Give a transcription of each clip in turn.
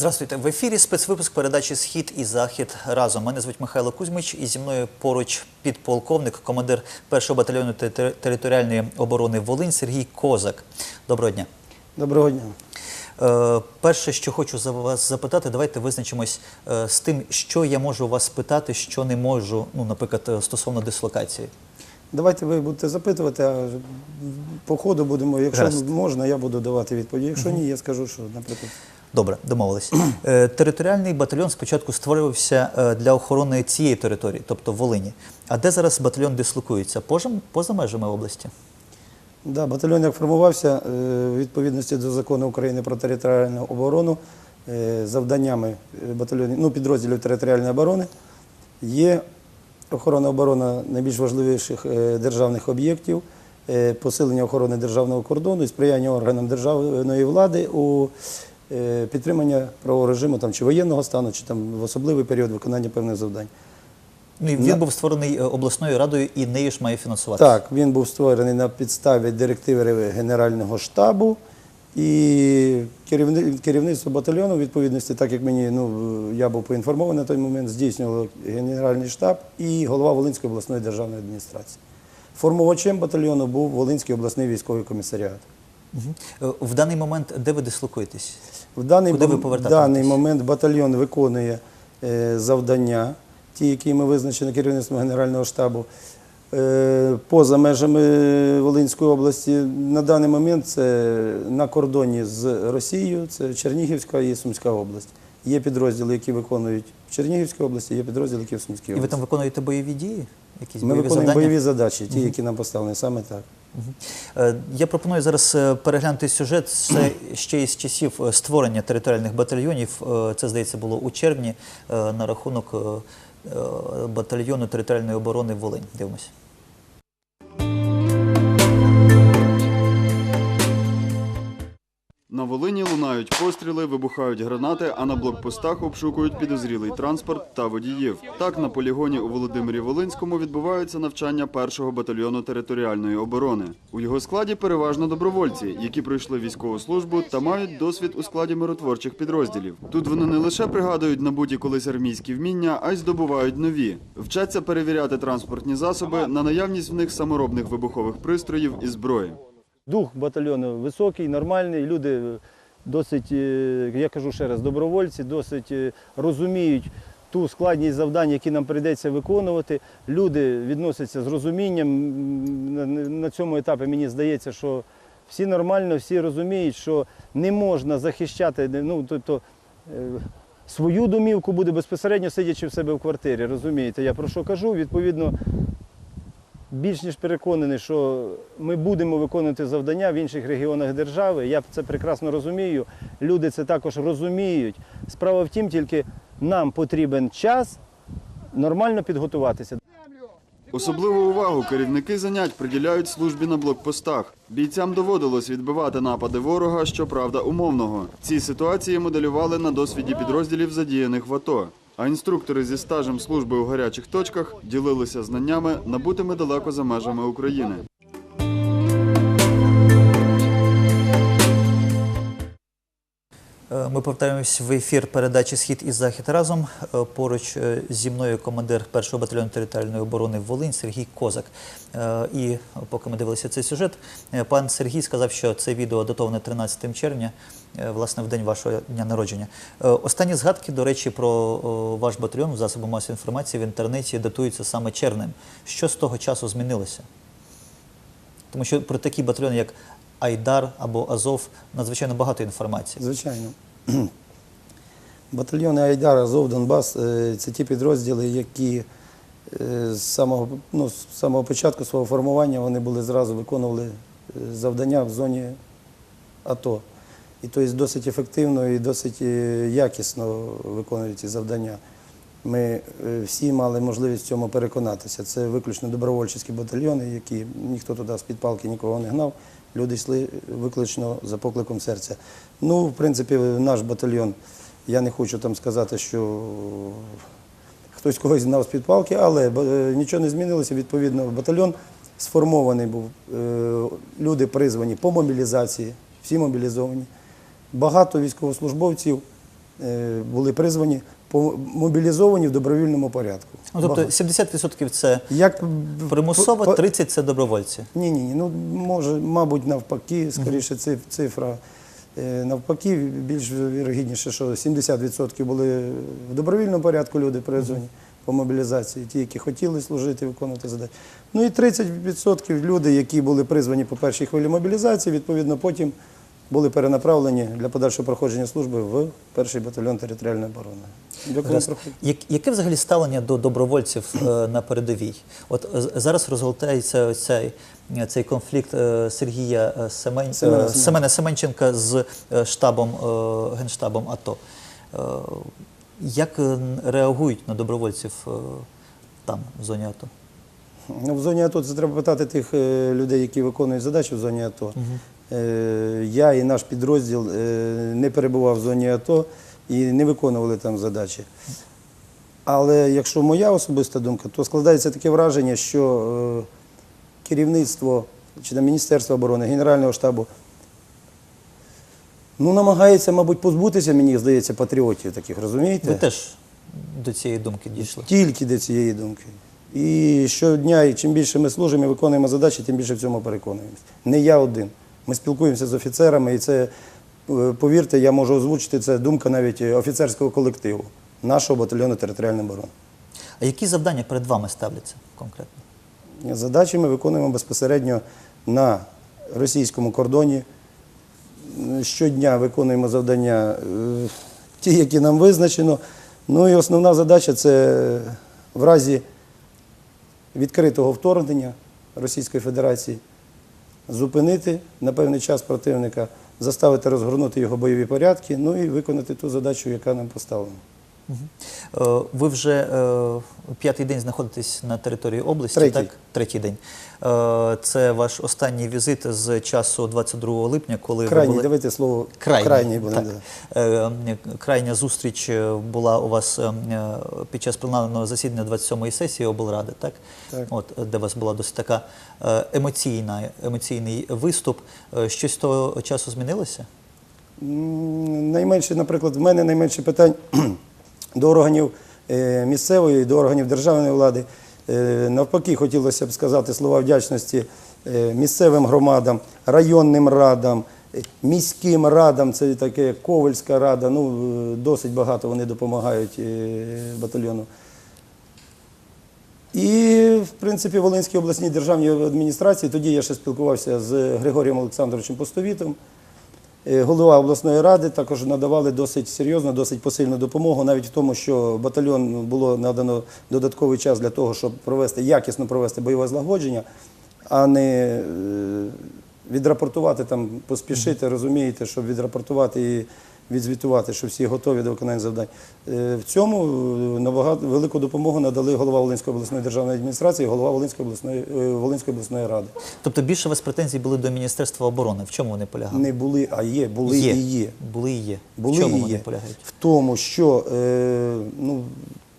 Здравствуйте, в ефірі спецвипуск передачі Схід і Захід разом. Мене звуть Михайло Кузьмич, і зі мною поруч підполковник, командир першого батальйону територіальної оборони Волинь Сергій Козак. Доброго дня. Доброго дня. Е, перше, що хочу за вас запитати, давайте визначимось е, з тим, що я можу вас спитати, що не можу, ну, наприклад, е, стосовно дислокації. Давайте ви будете запитувати, а по ходу будемо, якщо Гаразд. можна, я буду давати відповіді. Якщо ні, я скажу, що, наприклад, Добре, домовились. Е, Територіальний батальйон спочатку створювався е, для охорони цієї території, тобто Волині. А де зараз батальйон дислокується? Поза, межами області? да, батальйон як формувався е, в відповідності до закону України про територіальну оборону, завданнями батальйонів, ну, підрозділів територіальної оборони є охорона оборона найбільш важливіших державних об'єктів, посилення охорони державного кордону і сприяння органам державної влади у підтримання правового режиму там, чи воєнного стану, чи там в особливий період виконання певних завдань. Ну, і він На- був створений е, обласною радою і нею ж має фінансувати. Так, він був створений на підставі директиви Генерального штабу і керівни- керівництво батальйону, відповідності, так як мені ну, я був поінформований на той момент, здійснював Генеральний штаб і голова Волинської обласної державної адміністрації. Формувачем батальйону був Волинський обласний військовий комісаріат. Е, В даний момент де ви дислокуєтесь? В даний, Куди ви мом- повертатиметесь? даний момент батальйон виконує е, завдання, ті, які ми визначені керівництвом Генерального штабу, е, поза межами Волинської області. На даний момент це на кордоні з Росією, це Чернігівська і Сумська область. Є підрозділи, які виконують в Чернігівській області, є підрозділи, які в Сумській області. І ви там виконуєте бойові дії? Якісь Ми бойові виконуємо завдання? бойові задачі, ті, які нам поставлені, саме так. Е, Я пропоную зараз е, переглянути сюжет. Це ще із часів е, створення територіальних батальйонів. Це, здається, було у червні на рахунок батальйону територіальної оборони Волинь. Дивимося. На Волині лунають постріли, вибухають гранати, а на блокпостах обшукують підозрілий транспорт та водіїв. Так, на полігоні у Володимирі Волинському відбуваються навчання першого батальйону територіальної оборони. У його складі переважно добровольці, які пройшли військову службу та мають досвід у складі миротворчих підрозділів. Тут вони не лише пригадують набуті колись армійські вміння, а й здобувають нові. Вчаться перевіряти транспортні засоби на наявність в них саморобних вибухових пристроїв і зброї. Дух батальйону високий, нормальний. Люди досить, е, я кажу ще раз, добровольці, досить е, розуміють ту складність завдань, які нам прийдеться виконувати. Люди відносяться з розумінням. На- цьому етапі мені здається, що всі нормально, всі розуміють, що не можна захищати, ну, тобто, е, свою домівку буде безпосередньо сидячи в себе в квартирі. Розумієте, я про що кажу? Відповідно, більш ніж переконаний, що ми будемо виконувати завдання в інших регіонах держави. Я це прекрасно розумію. Люди це також розуміють. Справа в тім, тільки нам потрібен час нормально підготуватися. Особливу увагу керівники занять приділяють службі на блокпостах. Бійцям доводилось відбивати напади ворога, щоправда, умовного. Ці ситуації моделювали на досвіді підрозділів, задіяних в АТО. А інструктори зі стажем служби у гарячих точках ділилися знаннями, набутими далеко за межами України. Ми повертаємось в ефір передачі Схід і Захід разом. Е, Поруч е, зі мною командир першого батальйону територіальної оборони Волинь Сергій Козак. Е, І поки ми дивилися цей сюжет, е, пан Сергій сказав, що це відео датоване 13 червня, е, власне, в день вашого дня народження. Е, Останні згадки, до речі, про ваш батальйон в засобах масової інформації в інтернеті датуються саме червнем. Що з того часу змінилося? Тому що про такі батальйони, як Айдар або Азов, надзвичайно багато інформації. Звичайно. Батальйони Айдар, Азов, Донбас е, це ті підрозділи, які е, з самого, ну, з самого початку свого формування вони були зразу виконували е, завдання в зоні АТО. І тобто досить ефективно і досить якісно виконують ці завдання. Ми всі мали можливість в цьому переконатися. Це виключно добровольчі батальйони, які ніхто туди з-під палки нікого не гнав. Люди йшли виключно за покликом серця. Ну, в принципі, наш батальйон, я не хочу там сказати, що хтось когось гнав з-під палки, але е, нічого не змінилося. Відповідно, батальйон сформований був. Е, Люди призвані по мобілізації, всі мобілізовані. Багато військовослужбовців е, були призвані, мобілізовані в добровільному порядку. Ну, тобто Багато. 70% це Як примусово, по- 30% це добровольці. ні, ні, ні. Ну може, мабуть, навпаки, скоріше циф- цифра. е, Навпаки, більш вірогідніше, що 70% були в добровільному порядку люди призвані по мобілізації, ті, які хотіли служити, виконувати задачі. Ну і 30% люди, які були призвані по першій хвилі мобілізації, відповідно, потім були перенаправлені для подальшого проходження служби в перший батальйон територіальної оборони. Я- Яке взагалі ставлення до добровольців е, на передовій? От е, зараз розгортається цей, е, цей конфлікт е, Сергія е, Семен... Семена е, Семенченка. Семена Семенченка з е, штабом, е, генштабом АТО. Е, Як реагують на добровольців е, там, в зоні АТО? Ну, в зоні АТО це треба питати тих людей, які виконують задачі в зоні АТО. Е, Я і наш підрозділ е, не перебував в зоні АТО і не виконували там задачі. Але якщо моя особиста думка, то складається таке враження, що е, керівництво чи там Міністерство оборони, Генерального штабу ну, намагається, мабуть, позбутися, мені здається, патріотів таких, розумієте? Ви теж до цієї думки дійшли? Тільки до цієї думки. І щодня, і чим більше ми служимо і виконуємо задачі, тим більше в цьому переконуємося. Не я один. Ми спілкуємося з офіцерами, і це, е, повірте, я можу озвучити, це думка навіть е, офіцерського колективу нашого батальйону територіальної оборони. А які завдання перед вами ставляться конкретно? Задачі ми виконуємо безпосередньо на російському кордоні. Щодня виконуємо завдання е, ті, які нам визначено. Ну і основна задача це в разі відкритого вторгнення Російської Федерації зупинити на певний час противника, заставити розгорнути його бойові порядки, ну і виконати ту задачу, яка нам поставлена. Е, Ви вже е, п'ятий день знаходитесь на території області, Третій. так? Третій день. Е, Це ваш останній візит з часу 22 липня, коли ви були... давайте слово Крайній, крайній буде. так. да. Крайня зустріч була у вас е, е, під час пленарного засідання 27-ї сесії облради, так? Так. От, де у вас була досить така емоційна, емоційний виступ. Щось з того часу змінилося? Найменше, наприклад, в мене найменше питань до органів е, місцевої, до органів державної влади. Е, Навпаки, хотілося б сказати слова вдячності е, місцевим громадам, районним радам, міським радам, це таке Ковальська рада, ну досить багато вони допомагають батальйону. І, в принципі, Волинській обласній державній адміністрації, тоді я ще спілкувався з Григорієм Олександровичем Постовітом, голова обласної ради також надавали досить серйозну, досить посильну допомогу, навіть в тому, що батальйон було надано додатковий час для того, щоб провести якісно провести бойове злагодження, а не е, відрапортувати там, поспішити, розумієте, щоб відрапортувати і відзвітувати, що всі готові до виконання завдань. Е, В цьому е, набагато велику допомогу надали голова Волинської обласної державної адміністрації, і голова Волинської обласної, е, Волинської обласної ради. Тобто більше у вас претензій були до Міністерства оборони. В чому вони полягали? Не були, а є, були є. і є. Були і є. Були в чому і вони є. полягають? В тому, що е, ну,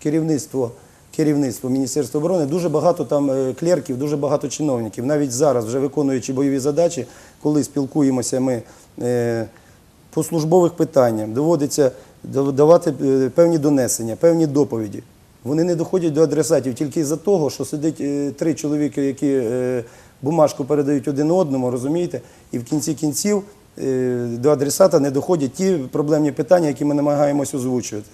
керівництво, керівництво Міністерства оборони дуже багато там клерків, дуже багато чиновників. Навіть зараз, вже виконуючи бойові задачі, коли спілкуємося ми е, по службових питаннях, доводиться дав- давати е, певні донесення, певні доповіді. Вони не доходять до адресатів тільки із-за того, що сидить е, три чоловіки, які е, бумажку передають один одному, розумієте? І в кінці кінців до адресата не доходять ті проблемні питання, які ми намагаємось озвучувати.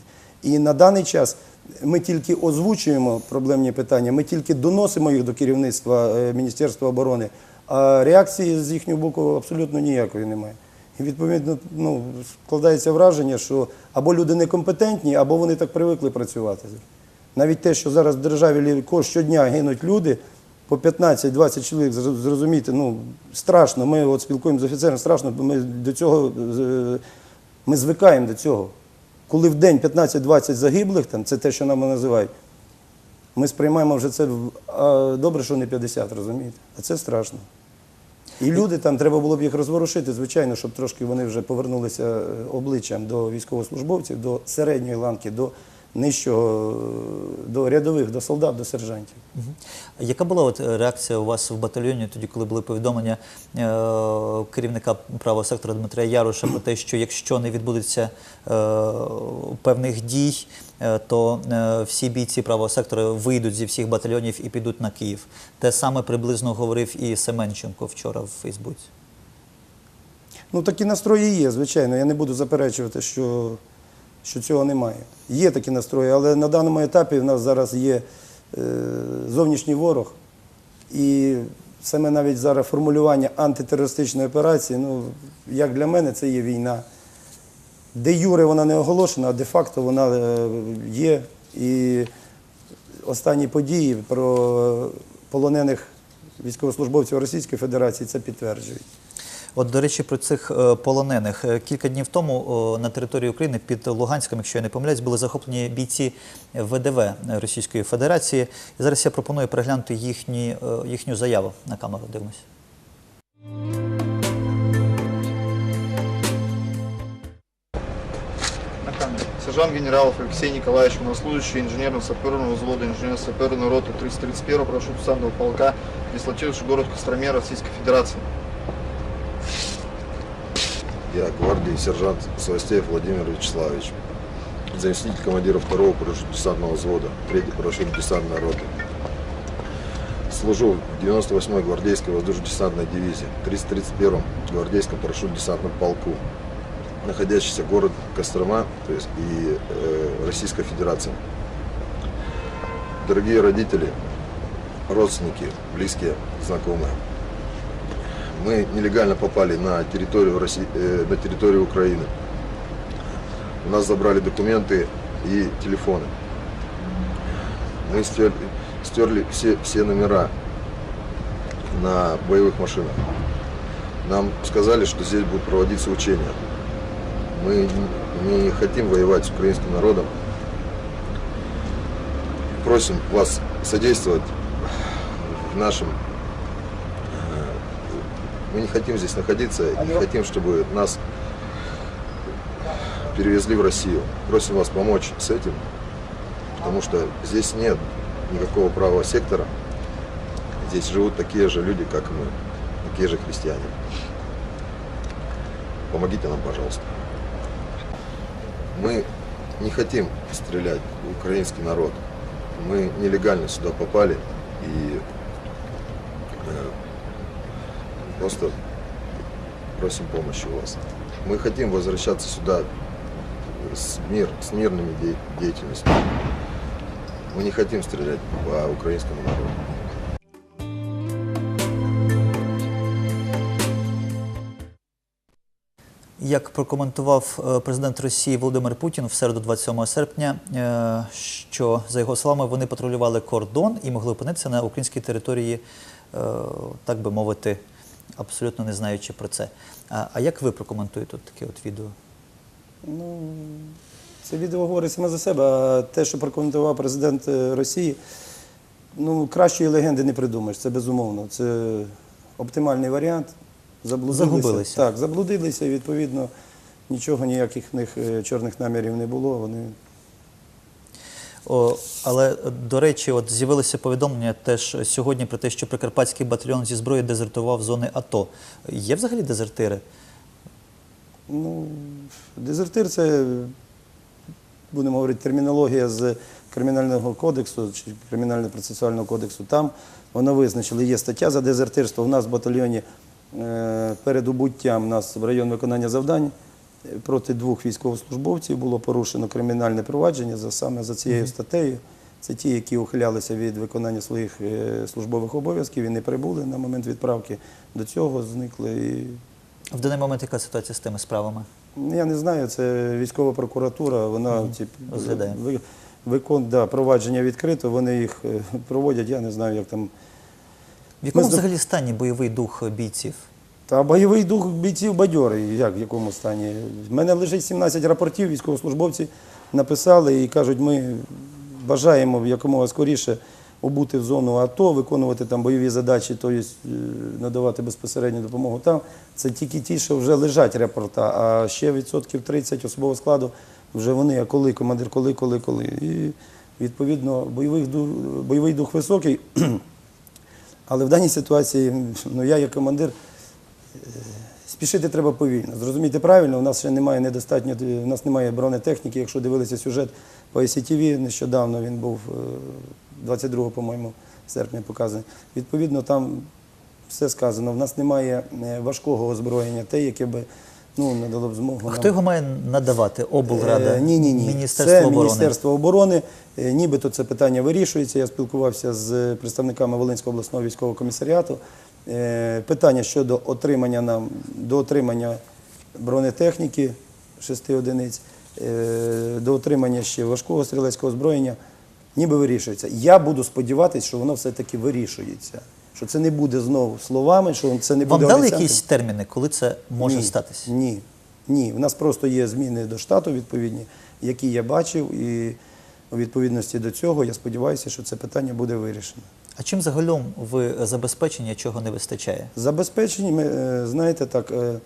І на даний час ми тільки озвучуємо проблемні питання, ми тільки доносимо їх до керівництва Міністерства оборони, а реакції з їхнього боку абсолютно ніякої немає. І відповідно ну, складається враження, що або люди некомпетентні, або вони так привикли працювати. Навіть те, що зараз в державі щодня гинуть люди, по 15-20 чоловік, зр- зрозумійте, ну страшно. Ми от спілкуємося з офіцером, страшно, бо ми до цього ми звикаємо до цього. Коли в день 15-20 загиблих, там, це те, що нам називають, ми сприймаємо вже це добре, що не 50, розумієте? А це страшно. І люди там треба було б їх розворушити, звичайно, щоб трошки вони вже повернулися е, обличчям до військовослужбовців, до середньої ланки, до нижчого е, до рядових, до солдат, до сержантів. Яка була от е, реакція у вас в батальйоні тоді, коли були повідомлення е, керівника правого сектора Дмитра Яруша про те, що якщо не відбудеться е, певних дій, е, то е, всі бійці правого сектора вийдуть зі всіх батальйонів і підуть на Київ. Те саме приблизно говорив і Семенченко вчора в Фейсбуці. Ну, такі настрої є, звичайно. Я не буду заперечувати, що, що цього немає. Є такі настрої, але на даному етапі в нас зараз є е, зовнішній ворог. І саме навіть зараз формулювання антитерористичної операції, ну, як для мене, це є війна. Де Юре вона не оголошена, а де-факто вона е, є. І останні події про полонених військовослужбовців Російської Федерації це підтверджують. От, до речі, про цих е, полонених. Е, Кілька днів тому на території України під Луганськом, якщо я не помиляюсь, були захоплені бійці ВДВ Російської Федерації. І зараз я пропоную переглянути їхні, е, їхню заяву на камеру. Камеру. Сержант генералов Алексей Николаевич, военнослужащий инженерно-саперного взвода инженерно-саперной роты 331 парашютно-десантного полка, дислотирующий город Костроме Российской Федерации. Я гвардии сержант Сластеев Владимир Вячеславович, заместитель командира второго парашютно-десантного взвода, третьей парашютно-десантной роты. Служу в 98-й гвардейской воздушно-десантной дивизии, 331-м гвардейском парашютно-десантном полку, находящийся город Кострома, то есть и э, Российская Федерация. Дорогие родители, родственники, близкие, знакомые, мы нелегально попали на территорию, России, э, на территорию Украины. У нас забрали документы и телефоны. Мы стерли, стерли все, все номера на боевых машинах. Нам сказали, что здесь будут проводиться учения. Мы не хотим воевать с украинским народом. Просим вас содействовать в нашем мы не хотим здесь находиться и не хотим, чтобы нас перевезли в Россию. Просим вас помочь с этим, потому что здесь нет никакого правого сектора. Здесь живут такие же люди, как мы, такие же христиане. Помогите нам, пожалуйста. Мы не хотим стрелять в украинский народ. Мы нелегально сюда попали и э, Просто просим помощи у вас. Мы хотим возвращаться сюда с, мир, с мирными де- деятельностью. Мы не хотим стрелять по украинскому народу. Як прокоментував е, президент Росії Володимир Путін в середу 27 серпня, е, що за його словами вони патрулювали кордон і могли опинитися на українській території, е, так би мовити, абсолютно не знаючи про це. А, а як ви прокоментуєте от таке от відео? Ну, це відео говорить саме за себе, а те, що прокоментував президент е, Росії, ну, кращої легенди не придумаєш, це безумовно. Це оптимальний варіант. Заблудилися. Загубилися. Так, заблудилися, і відповідно нічого, ніяких в них е, чорних намірів не було. Вони Але, до речі, от з'явилося повідомлення теж сьогодні про те, що Прикарпатський батальйон зі зброї дезертував зони АТО. Є взагалі дезертири? Ну, дезертир це, будемо говорити, термінологія з Кримінального кодексу чи Кримінально-процесуального кодексу. Там воно визначили, є стаття за дезертирство. У нас в батальйоні е, перед убуттям нас в район виконання завдань проти двох військовослужбовців було порушено кримінальне провадження за, саме за цією статтею. Це ті, які ухилялися від виконання своїх е, службових обов'язків і не прибули на момент відправки. До цього зникли і В даний момент яка ситуація з тими справами? я не знаю, це військова прокуратура, вона ви- викон, да, провадження відкрито, вони їх е, проводять, я не знаю, як там. В якому Ми взагалі стані бойовий дух бійців? Та бойовий дух бійців бадьорий, як в якому стані. В мене лежить 17 рапортів, військовослужбовці написали і кажуть, ми бажаємо якомога скоріше убути в зону АТО, виконувати там бойові задачі, тобто надавати безпосередню допомогу там. Це тільки ті, що вже лежать рапорта, а ще відсотків 30 особового складу вже вони, а коли командир, коли, коли, коли. І відповідно бойовий бойовий дух високий. Але в даній ситуації, ну я як командир, спішити треба повільно. Зрозумійте правильно, у нас ще немає недостатньо, у нас немає бронетехніки. Якщо дивилися сюжет по ICTV, нещодавно він був е, 22, по-моєму, серпня показаний. Відповідно, там все сказано. В нас немає е, важкого озброєння, те, яке би ну, надало б змогу. А нам- хто його має надавати? облрада? Е, Ні, ні, ні. Міністерство це оборони? Міністерство оборони. Е, Нібито це питання вирішується. Я спілкувався з представниками Волинського обласного військового комісаріату. Е, Питання щодо отримання нам до отримання бронетехніки шести одиниць, е, до отримання ще важкого стрілецького озброєння, ніби вирішується. Я буду сподіватися, що воно все-таки вирішується. Що це не буде знову словами, що це не Вам буде дали обіцянками. якісь терміни, коли це може Ні, статися? Ні. Ні. У нас просто є зміни до штату відповідні, які я бачив, і у відповідності до цього я сподіваюся, що це питання буде вирішено. А чим загалом ви забезпечені, чого не вистачає? Забезпечені, ми, е, знаєте так, е,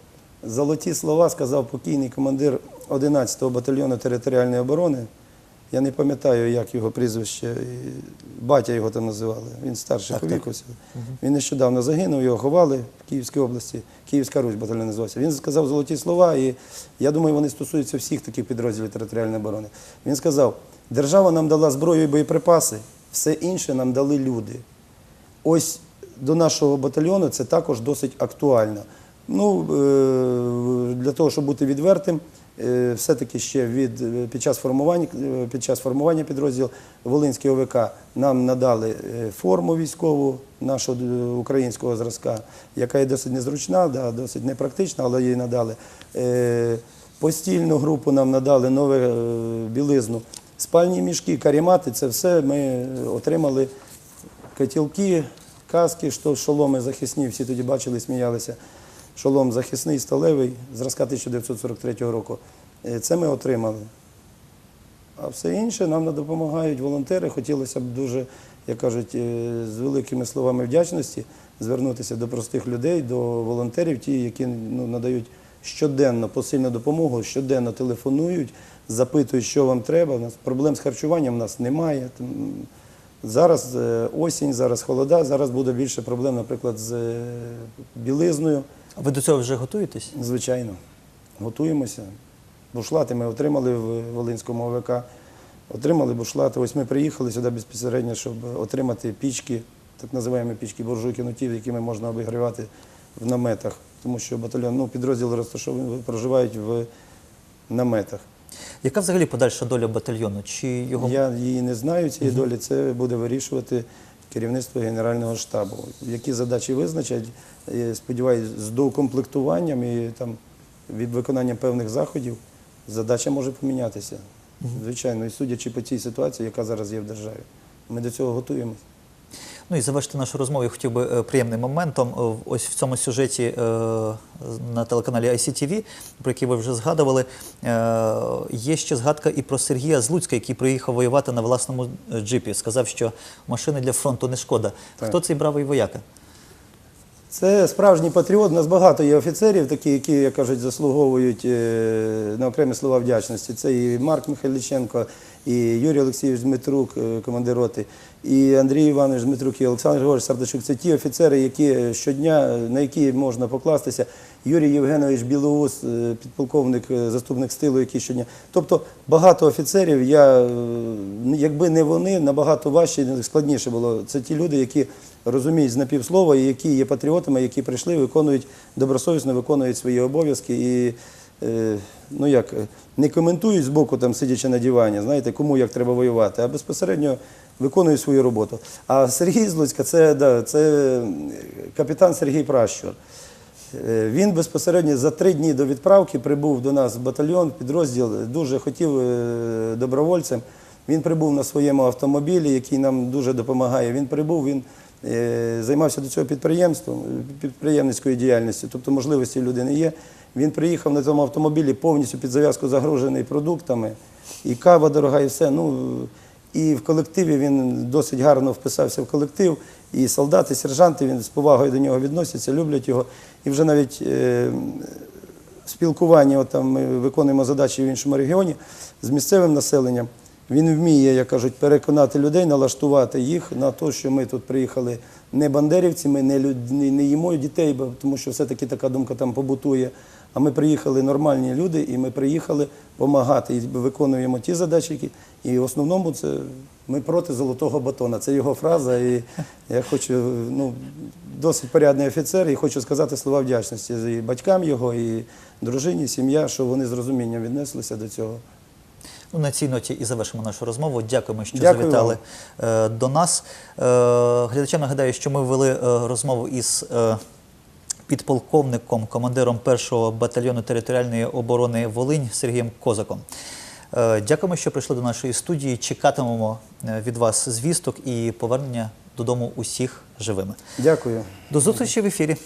золоті слова сказав покійний командир 11-го батальйону територіальної оборони. Я не пам'ятаю, як його прізвище, батя його там називали. Він старший по віку. Він нещодавно загинув, його ховали в Київській області. Київська Русь батальйон називався. Він сказав золоті слова, і я думаю, вони стосуються всіх таких підрозділів територіальної оборони. Він сказав: держава нам дала зброю і боєприпаси, все інше нам дали люди. Ось до нашого батальйону це також досить актуально. Ну, е, для того, щоб бути відвертим, е, все-таки ще від, е, під, час формування, під час формування підрозділу Волинський ОВК нам надали форму військову нашого українського зразка, яка є досить незручна, да, досить непрактична, але її надали. Постільну групу нам надали нову білизну. Спальні мішки, карімати це все ми отримали котілки, каски, що шоломи захисні, всі тоді бачили, сміялися. Шолом захисний, сталевий, зразка 1943 року. Е, Це ми отримали. А все інше нам допомагають волонтери. Хотілося б дуже, як кажуть, е, з великими словами вдячності звернутися до простих людей, до волонтерів, ті, які ну, надають щоденно посильну допомогу, щоденно телефонують, запитують, що вам треба. У нас проблем з харчуванням у нас немає. Зараз е, осінь, зараз холода, зараз буде більше проблем, наприклад, з е, білизною. А Ви до цього вже готуєтесь? Звичайно, готуємося. Бушлати ми отримали в Волинському ОВК. Отримали бушлати. Ось ми приїхали сюди безпосередньо, щоб отримати пічки, так називаємо пічки буржуйки-нутів, якими можна обігрівати в наметах. Тому що батальйон, ну, підрозділи розташовані, проживають в наметах. Яка взагалі подальша доля батальйону? Чи його Я її не знаю, цієї долі, це буде вирішувати керівництво Генерального штабу. Які задачі визначать, я сподіваюся, з доукомплектуванням і там, від виконання певних заходів задача може помінятися. Звичайно, і судячи по цій ситуації, яка зараз є в державі. Ми до цього готуємося. Ну і завершити нашу розмову я хотів би е, приємним моментом. Е, Ось в цьому сюжеті е, на телеканалі ICTV, про який ви вже згадували, є ще згадка і про Сергія Злуцька, який приїхав воювати на власному джипі. Сказав, що машини для фронту не шкода. Так. Хто цей бравий вояка? Це справжній патріот. У нас багато є офіцерів, такі, які, як кажуть, заслуговують на окремі слова вдячності. Це і Марк Михайліченко, і Юрій Олексійович Дмитрук, командир роти, і Андрій Іванович Дмитрук, і Олександр Григорович Сардачук. Це ті офіцери, які щодня, на які можна покластися. Юрій Євгенович Білоус, е, підполковник, е, заступник стилу, який щодня. Тобто багато офіцерів, я, е, якби не вони, набагато важче складніше було. Це ті люди, які розуміють з напівслова які є патріотами, які прийшли, виконують добросовісно виконують свої обов'язки і ну як, е, не коментують збоку, там, сидячи на дивані, знаєте, кому як треба воювати, а безпосередньо виконують свою роботу. А Сергій Злуцька це, да, це капітан Сергій Пращур. Е, Він безпосередньо за три дні до відправки прибув до нас в батальйон, підрозділ, дуже хотів е, добровольцем. Він прибув на своєму автомобілі, який нам дуже допомагає. Він прибув, він е, займався до цього підприємством, е, підприємницькою діяльністю, тобто можливості людини є. Він приїхав на цьому автомобілі повністю під зав'язку загружений продуктами, і кава дорога, і все. Ну, і в колективі він досить гарно вписався в колектив. І солдати, сержанти він з повагою до нього відносяться, люблять його. І вже навіть е, спілкуванні, от там ми виконуємо задачі в іншому регіоні з місцевим населенням. Він вміє, як кажуть, переконати людей, налаштувати їх на те, що ми тут приїхали не бандерівці, ми не, люд- не їмо дітей, тому що все-таки така думка там побутує. А ми приїхали нормальні люди, і ми приїхали допомагати і виконуємо ті задачі, які. І в основному це ми проти золотого батона. Це його фраза. І я хочу, ну, досить порядний офіцер, і хочу сказати слова вдячності і батькам його, і дружині, сім'я, що вони з розумінням віднеслися до цього. Ну, на цій ноті і завершимо нашу розмову. Дякуємо, що Дякую завітали е, до нас. Е, глядачам нагадаю, що ми вели е, розмову із е, підполковником, командиром 1-го батальйону територіальної оборони Волинь Сергієм Козаком. Е, дякуємо, що прийшли до нашої студії. Чекатимемо е, від вас звісток і повернення додому усіх живими. Дякую. До зустрічі в ефірі.